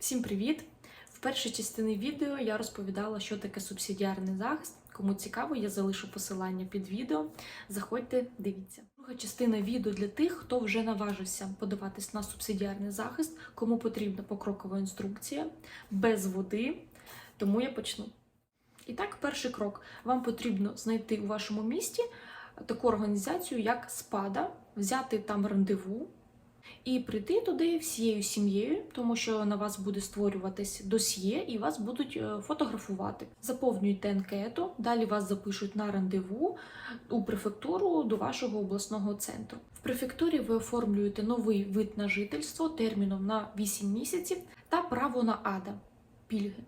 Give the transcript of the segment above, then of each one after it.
Всім привіт! В першій частині відео я розповідала, що таке субсидіарний захист. Кому цікаво, я залишу посилання під відео. Заходьте, дивіться. Друга частина відео для тих, хто вже наважився подаватись на субсидіарний захист, кому потрібна покрокова інструкція без води. Тому я почну. І так, перший крок. Вам потрібно знайти у вашому місті таку організацію, як СПАДА, взяти там рандеву і прийти туди всією сім'єю, тому що на вас буде створюватись досьє і вас будуть е, фотографувати. Заповнюйте анкету, далі вас запишуть на рандеву у префектуру до вашого обласного центру. В префектурі ви оформлюєте новий вид на жительство терміном на 8 місяців та право на АДА пільги.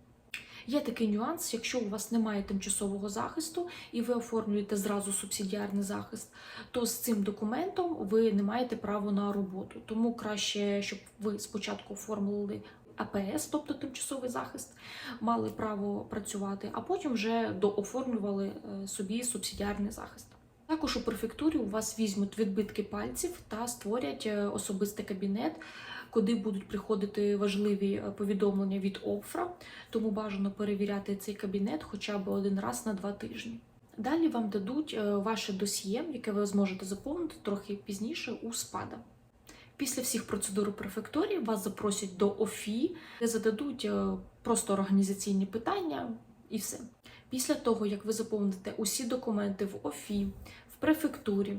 Є такий нюанс, якщо у вас немає тимчасового захисту і ви оформлюєте зразу субсидіарний захист, то з цим документом ви не маєте права на роботу. Тому краще, щоб ви спочатку оформили АПС, тобто тимчасовий захист, мали право працювати, а потім вже дооформлювали е, собі субсидіарний захист. Також у префектурі у вас візьмуть відбитки пальців та створять е, особистий кабінет, куди будуть приходити важливі е, повідомлення від ОПФРА, тому бажано перевіряти цей кабінет хоча б один раз на два тижні. Далі вам дадуть е, ваше досьє, яке ви зможете заповнити трохи пізніше у СПАДА. Після всіх процедур у префектурі вас запросять до ОФІ, де зададуть просто організаційні питання і все. Після того, як ви заповните усі документи в ОФІ, префектурі,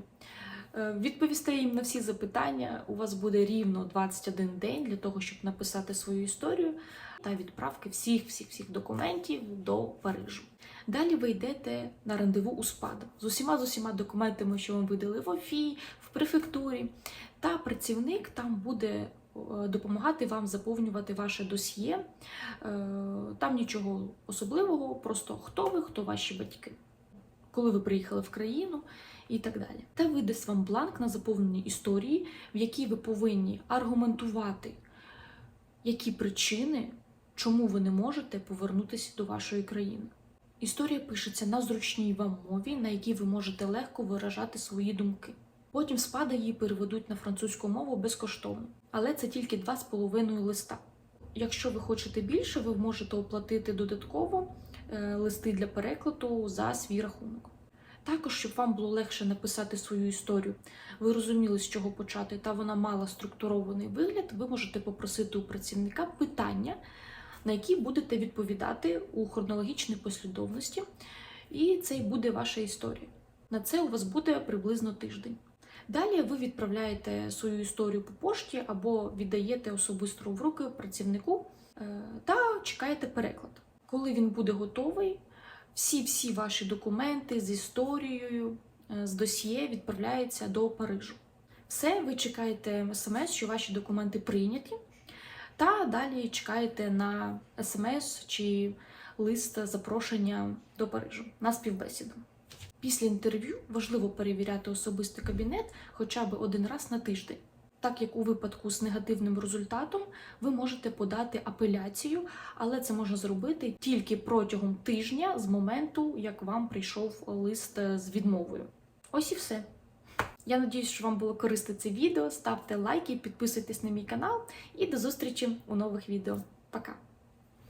е, відповісте їм на всі запитання, у вас буде рівно 21 день для того, щоб написати свою історію та відправки всіх всіх всіх документів до Парижу. Далі ви йдете на рандеву у СПАД з усіма з усіма документами, що вам видали в ОФІ, в префектурі, та працівник там буде е, допомагати вам заповнювати ваше досьє. Е, Там нічого особливого, просто хто ви, хто ваші батьки, коли ви приїхали в країну і так далі. Та видасть вам бланк на заповнення історії, в якій ви повинні аргументувати, які причини, чому ви не можете повернутися до вашої країни. Історія пишеться на зручній вам мові, на якій ви можете легко виражати свої думки. Потім спада її переведуть на французьку мову безкоштовно, але це тільки два з половиною листа. Якщо ви хочете більше, ви можете оплатити додатково е, листи для перекладу за свій рахунок. Також, щоб вам було легше написати свою історію, ви розуміли, з чого почати, та вона мала структурований вигляд, ви можете попросити у працівника питання, на які будете відповідати у хронологічній послідовності, і це й буде ваша історія. На це у вас буде приблизно тиждень. Далі ви відправляєте свою історію по пошті або віддаєте особисто в руки працівнику е, та чекаєте переклад. Коли він буде готовий, всі-всі ваші документи з історією, е, з досьє відправляються до Парижу. Все, ви чекаєте смс, що ваші документи прийняті, та далі чекаєте на смс чи лист запрошення до Парижу на співбесіду. Після інтерв'ю важливо перевіряти особистий кабінет хоча б один раз на тиждень. Так як у випадку з негативним результатом ви можете подати апеляцію, але це можна зробити тільки протягом тижня з моменту, як вам прийшов лист з відмовою. Ось і все. Я надіюсь, що вам було корисне це відео. Ставте лайки, підписуйтесь на мій канал і до зустрічі у нових відео. Пока!